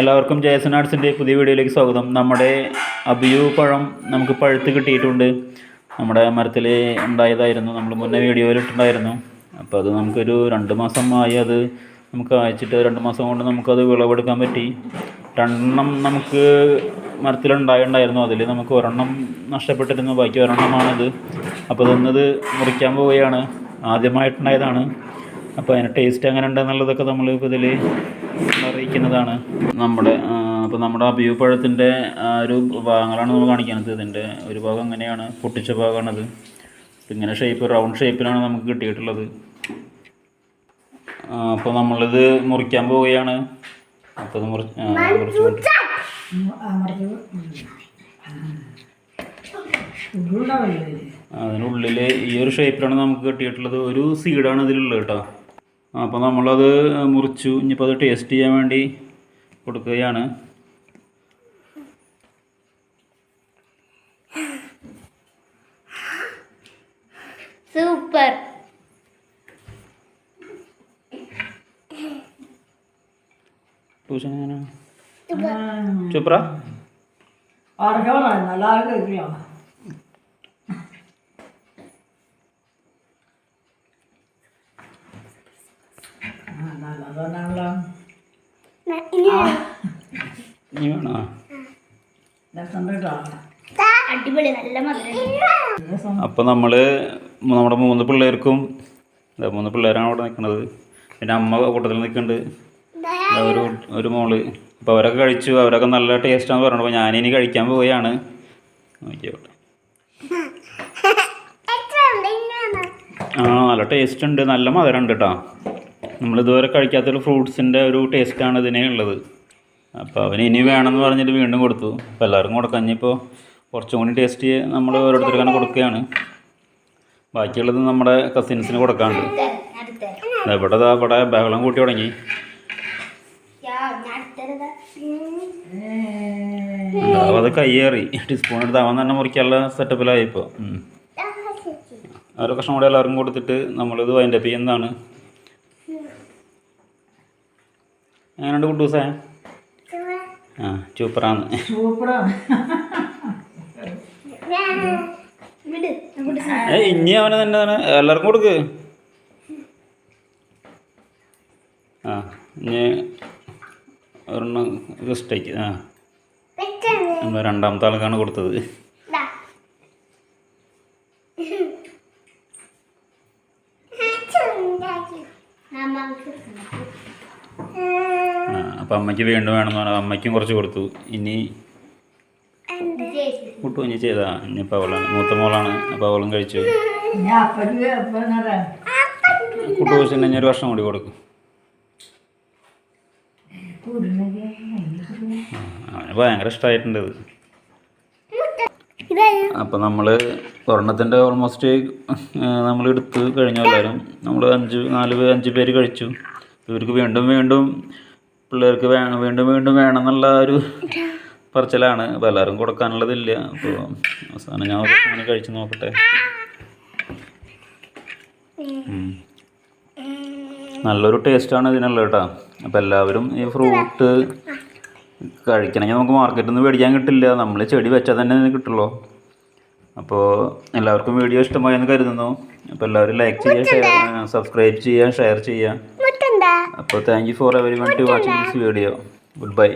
എല്ലാവർക്കും ജയസൺ ആർട്സിന്റെ പുതിയ വീഡിയോയിലേക്ക് സ്വാഗതം. നമ്മുടെ അബിയു പഴം നമുക്ക് പഴുത്ത് കിട്ടിയിട്ടുണ്ട്. നമ്മുടെ മരത്തിൽ ഉണ്ടായതായിരുന്നു. നമ്മൾ മുന്നേ വീഡിയോയിൽ ഇട്ടിട്ടുണ്ടായിരുന്നു. അപ്പോൾ അത് നമുക്കൊരു രണ്ട് മാസം ആയി അത് നമുക്ക് അയച്ചിട്ട് രണ്ട് മാസം കൊണ്ട് നമുക്കത് വിളവെടുക്കാൻ പറ്റി. രണ്ടെണ്ണം നമുക്ക് മരത്തിലുണ്ടായിട്ടുണ്ടായിരുന്നു അതിൽ നമുക്ക് ഒരെണ്ണം നഷ്ടപ്പെട്ടിരുന്നു. ബാക്കി ഒരെണ്ണമാണിത്. അപ്പോൾ ഇതൊന്നത് മുറിക്കാൻ പോവുകയാണ്. ആദ്യമായിട്ടുണ്ടായതാണ്. അപ്പോൾ അതിന്റെ ടേസ്റ്റ് എങ്ങനെ ഉണ്ടെന്നുള്ളതൊക്കെ നമ്മൾ ഇപ്പോൾ ഇതിൽ അറിയിക്കുന്നതാണ് നമ്മുടെ അപ്പോൾ നമ്മുടെ അഭിയുപഴത്തിന്റെ ഒരു ഭാഗങ്ങളാണ് നമ്മൾ കാണിക്കുന്നത്. ഇതിന്റെ ഒരു ഭാഗം അങ്ങനെയാണ് പൊട്ടിച്ച ഭാഗമാണത്. ഇങ്ങനെ ഷേപ്പ് റൗണ്ട് ഷേപ്പിലാണ് നമുക്ക് കിട്ടിയിട്ടുള്ളത്. അപ്പോൾ നമ്മളിത് മുറിക്കാൻ പോവുകയാണ്. അപ്പോൾ മുറി അതിനുള്ളിൽ ഈ ഒരു ഷേപ്പിലാണ് നമുക്ക് കിട്ടിയിട്ടുള്ളത്. ഒരു സീഡാണ് ഇതിലുള്ളത് കേട്ടോ. അപ്പോൾ നമ്മളത് മുറിച്ചു. ഇനിയിപ്പോൾ അത് ടേസ്റ്റ് ചെയ്യാൻ വേണ്ടി കൊടുക്കുകയാണ്. സൂപ്പർ. ചുപ്ര? ആർക്കാണ് നല്ല ആർക്കും അപ്പൊ ഇനി അടിപൊളി നല്ല മധുരം. അപ്പോൾ നമ്മുടെ മൂന്ന് പിള്ളേർക്കും മൂന്ന് പിള്ളേരാണ് അവിടെ നിക്കണത്. പിന്നെ അമ്മ കൂട്ടത്തിൽ നിക്കണ്ട്. ഒരു ഒരു മോൾ. അപ്പൊ അവരൊക്കെ കഴിച്ചു. അവരൊക്കെ നല്ല ടേസ്റ്റാന്ന് പറഞ്ഞു ഞാനിനി കഴിക്കാൻ പോവുകയാണ്. നോക്കിയോട്ടെ ആ നല്ല ടേസ്റ്റ് ഉണ്ട്. നല്ല മധുരം ഉണ്ട് കേട്ടോ നമ്മളിതുവരെ കഴിക്കാത്തൊരു ഫ്രൂട്ട്സിന്റെ ഒരു ടേസ്റ്റാണ് ഇതിനെ ഉള്ളത്. അപ്പോൾ അവന് ഇനി വേണമെന്ന് പറഞ്ഞിട്ട് വീണ്ടും കൊടുത്തു. അപ്പോൾ എല്ലാവർക്കും കൊടുക്കാം. ഇനിയിപ്പോൾ കുറച്ചും കൂടി ടേസ്റ്റ് നമ്മൾ ഓരോരുത്തർക്കാണ് കൊടുക്കുകയാണ്. ബാക്കിയുള്ളത് നമ്മുടെ കസിൻസിന് കൊടുക്കാണ്ട് ഇവിടെ ഇവിടെ ബഹളം കൂട്ടി തുടങ്ങി. അത് കയ്യേറി. ടീസ്പൂൺ എടുത്ത് അവൻ തന്നെ മുറിക്കാനുള്ള സെറ്റപ്പിലായി ഇപ്പോൾ ഓരോ കഷ്ണം കൂടെ എല്ലാവർക്കും കൊടുത്തിട്ട് നമ്മളിത് വൈൻഡപ്പ് ചെയ്യുന്നതാണ്. എങ്ങനെയുണ്ട് കുട്ടൂസേ? ആ സൂപ്പറാണ് സൂപ്പറാണ് ഏ ഇനി അവനെ തന്നെ എല്ലാവർക്കും കൊടുക്ക്. ആ ഇനി ഒരെണ്ണം ജസ്റ്റേക്ക് ആ. നമ്മൾ രണ്ടാമത്തെ ആൾക്കാണ് കൊടുത്തത്. ആ അപ്പം അമ്മയ്ക്ക് വീണ്ടും വേണമെന്ന് പറഞ്ഞാൽ അമ്മയ്ക്കും കുറച്ച് കൊടുത്തു. ഇനി കുട്ടു ഇനി ചെയ്താ. ഇനിയിപ്പോൾ അവളാണ്. മൂത്ത മോളാണ്. അപ്പോൾ അവളും കഴിച്ചു. ഞാൻ അപ്പഴ് അപ്പന്നറ കുട്ടു വെച്ചിട്ട് ഇനി ഒരു വർഷം കൂടി കൊടുക്കും. അവന് ഭയങ്കര ഇഷ്ടമായിട്ടുണ്ട് ഇത്. അപ്പോൾ നമ്മൾ ഒരെണ്ണത്തിന്റെ ഓൾമോസ്റ്റ് നമ്മൾ എടുത്ത് കഴിഞ്ഞ എല്ലാവരും നമ്മൾ അഞ്ച് നാല് അഞ്ച് പേര് കഴിച്ചു. ഇവർക്ക് വീണ്ടും വീണ്ടും പിള്ളേർക്ക് വേണം വീണ്ടും വീണ്ടും വേണം എന്നുള്ള ഒരു പറച്ചിലാണ്. അപ്പോൾ എല്ലാവരും കൊടുക്കാനുള്ളതില്ല. അപ്പോൾ അവസാനം ഞാൻ ഒരു കഴിച്ചു നോക്കട്ടെ. നല്ലൊരു ടേസ്റ്റാണ് ഇതിനുള്ളത് കേട്ടോ. അപ്പോൾ എല്ലാവരും ഈ ഫ്രൂട്ട് കഴിക്കണമെങ്കിൽ നമുക്ക് മാർക്കറ്റിൽ നിന്ന് മേടിക്കാൻ കിട്ടില്ല. നമ്മൾ ചെടി വെച്ചാൽ തന്നെ കിട്ടുള്ളൂ. അപ്പോൾ എല്ലാവർക്കും വീഡിയോ ഇഷ്ടമായെന്ന് കരുതുന്നു. അപ്പോൾ എല്ലാവരും ലൈക്ക് ചെയ്യുക ഷെയർ സബ്സ്ക്രൈബ് ചെയ്യുക ഷെയർ ചെയ്യുക. അപ്പോൾ thank you for everyone to watching this video good bye